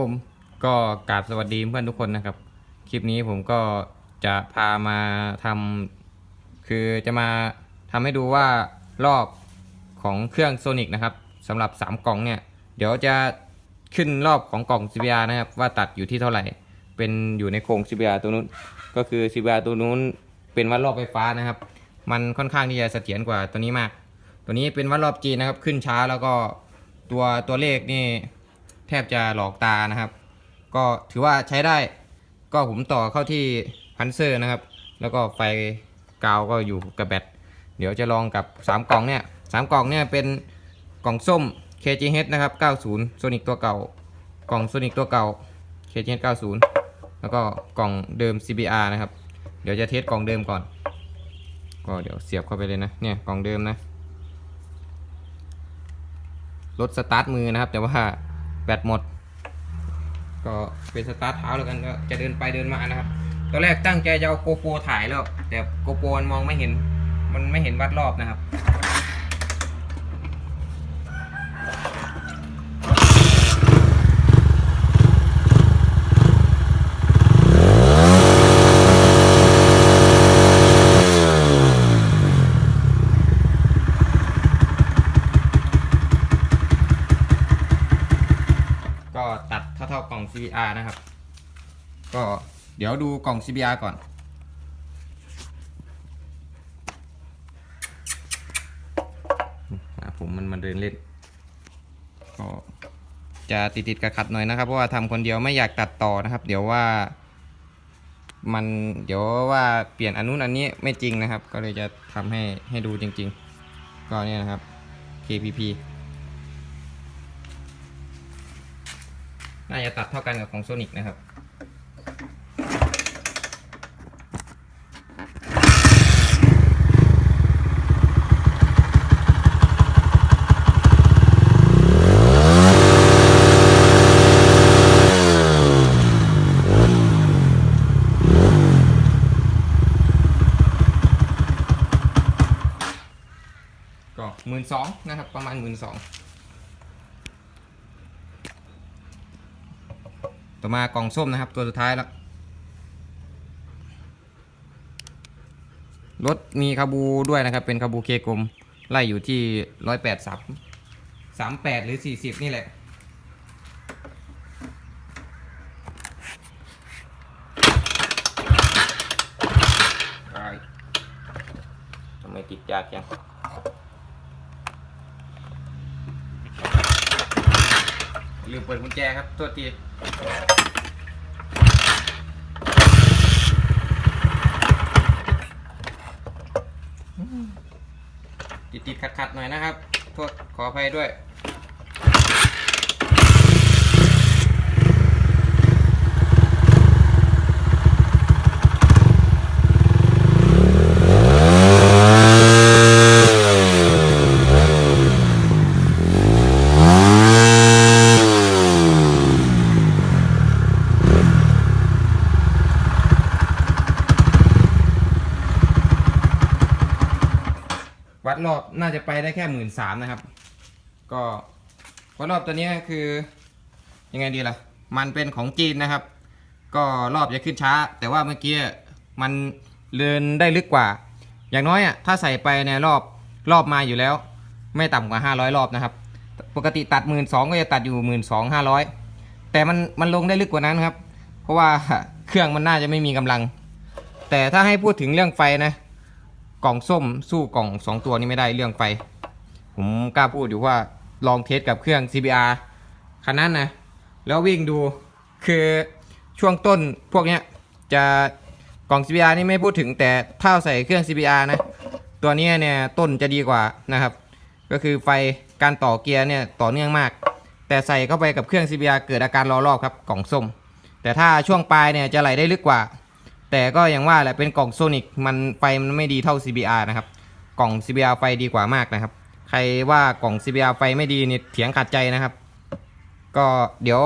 ผมก็กราบสวัสดีเพื่อนทุกคนนะครับ คลิปนี้ผมก็จะพามาทำคือจะมาทำให้ดูว่ารอบของเครื่องโซนิกนะครับสำหรับ 3 กล่องเนี่ย เดี๋ยวจะขึ้นรอบของกล่อง CBR นะครับ ว่าตัดอยู่ที่เท่าไหร่ เป็นอยู่ในโครง CBR ตัวนู้น ก็คือ CBR ตัวนู้นเป็นวัดรอบไฟฟ้านะครับ มันค่อนข้างที่จะเสถียรกว่าตัวนี้มาก ตัวนี้เป็นวัดรอบจีนนะครับขึ้นช้าแล้วก็ตัวตัวเลขนี่ แทบจะหลอกตานะครับ ก็ถือว่าใช้ได้ ก็ผมต่อเข้าที่พันเซอร์นะครับ แล้วก็ไฟกาวก็อยู่กับแบต เดี๋ยวจะลองกับ 3 กล่องเนี่ยสามกล่องเนี่ยเป็นกล่องส้ม KGH นะครับ 90 Sonic ตัวเก่า กล่อง Sonic ตัวเก่า KGH 90 แล้วก็กล่องเดิม CBR นะครับ เดี๋ยวจะเทสกล่องเดิมก่อน ก็เดี๋ยวเสียบเข้าไปเลยนะ เนี่ยกล่องเดิมนะรถสตาร์ทมือนะครับ แต่ว่า แบตหมด ก็เป็นสตาร์ทเท้าแล้วกันก็จะเดินไปเดินมานะครับตอนแรกตั้งใจจะเอาโกโปรถ่ายแล้ว แต่โกโปรมันมองไม่เห็น มันไม่เห็นวัดรอบนะครับ ก็ ตัดเท่าๆกล่อง CBR นะครับ ก็เดี๋ยวดูกล่อง CBR ก่อนอผมมันมันเดินเล่น ก็จะติดติดๆขัดหน่อยนะครับ เพราะว่าทำคนเดียวไม่อยากตัดต่อนะครับ เดี๋ยวว่า มันเดี๋ยวว่าเปลี่ยนอันนู้นอันนี้ไม่จริงนะครับ ก็เลยจะทำให้ให้ดูจริง ๆ ก็เนี่ยนะครับ KPP น่าจะตัดเท่ากันกับของโซนิกนะครับก็หมื่นสองนะครับ ประมาณหมื่นสอง อมากล่องส้มนะครับ ตัวสุดท้ายแล้วรถมีคาบูด้วยนะครับ เป็นคาบูเคกลมไล่อยู่ที่ร้อยแปดสามสามแปดหรือสี่สิบนี่แหละ ทำไมติดยากจัง ลืมเปิดกุญแจครับตัวทีติดติดขัดขัดๆหน่อยนะครับ โทษขออภัยด้วย วัดรอบน่าจะไปได้แค่หมื่นสามนะครับ ก็วัดรอบตัวนี้คือยังไงดีล่ะ มันเป็นของจีนนะครับ ก็รอบจะขึ้นช้า แต่ว่าเมื่อกี้มันเดินได้ลึกกว่า อย่างน้อยอะถ้าใส่ไปในรอบรอบมาอยู่แล้ว ไม่ต่ำกว่า 500 รอบนะครับ ปกติตัดหมื่นสองก็จะตัดอยู่หมื่นสองห้าร้อยแต่มันมันลงได้ลึกกว่านั้นครับ เพราะว่าเครื่องมันน่าจะไม่มีกำลัง แต่ถ้าให้พูดถึงเรื่องไฟนะ กล่องส้มสู้กล่องสองตัวนี้ไม่ได้เรื่องไฟ ผมกล้าพูดอยู่ว่าลองเทสกับเครื่อง CBR คันนั้นนะแล้ววิ่งดูคือช่วงต้นพวกเนี้ยจะกล่อง CBR นี่ไม่พูดถึงแต่ถ้าใส่เครื่อง CBR นะ ตัวนี้เนี่ยต้นจะดีกว่านะครับ ก็คือไฟการต่อเกียร์เนี่ยต่อเนื่องมาก แต่ใส่เข้าไปกับเครื่อง CBR เกิดอาการรอรอบครับกล่องส้ม แต่ถ้าช่วงปลายเนี่ยจะไหลได้ลึกกว่า แต่ก็ยังว่าแหละเป็นกล่องโซนิกมันไฟมันไม่ดีเท่า CBR นะครับ กล่อง CBR ไฟดีกว่ามากนะครับ ใครว่ากล่อง CBR ไฟไม่ดีนี่เถียงขัดใจนะครับ ก็เดี๋ยว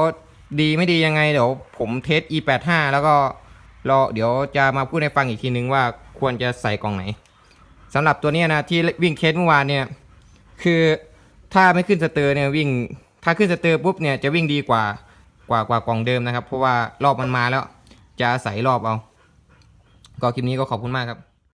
ดีไม่ดียังไงเดี๋ยวผมเทส E85 แล้วก็รอเดี๋ยวจะมาพูดให้ฟังอีกทีนึงว่าควรจะใส่กล่องไหนสำหรับตัวนี้นะที่วิ่งเคสเมื่อวานเนี่ยคือถ้าไม่ขึ้นสเตอร์เนี่ยวิ่งถ้าขึ้นสเตอร์ปุ๊บเนี่ยจะวิ่งดีกว่ากว่ากว่ากล่องเดิมนะครับ เพราะว่ารอบมันมาแล้ว จะใส่รอบเอา ก็คลิปนี้ก็ขอบคุณมากครับ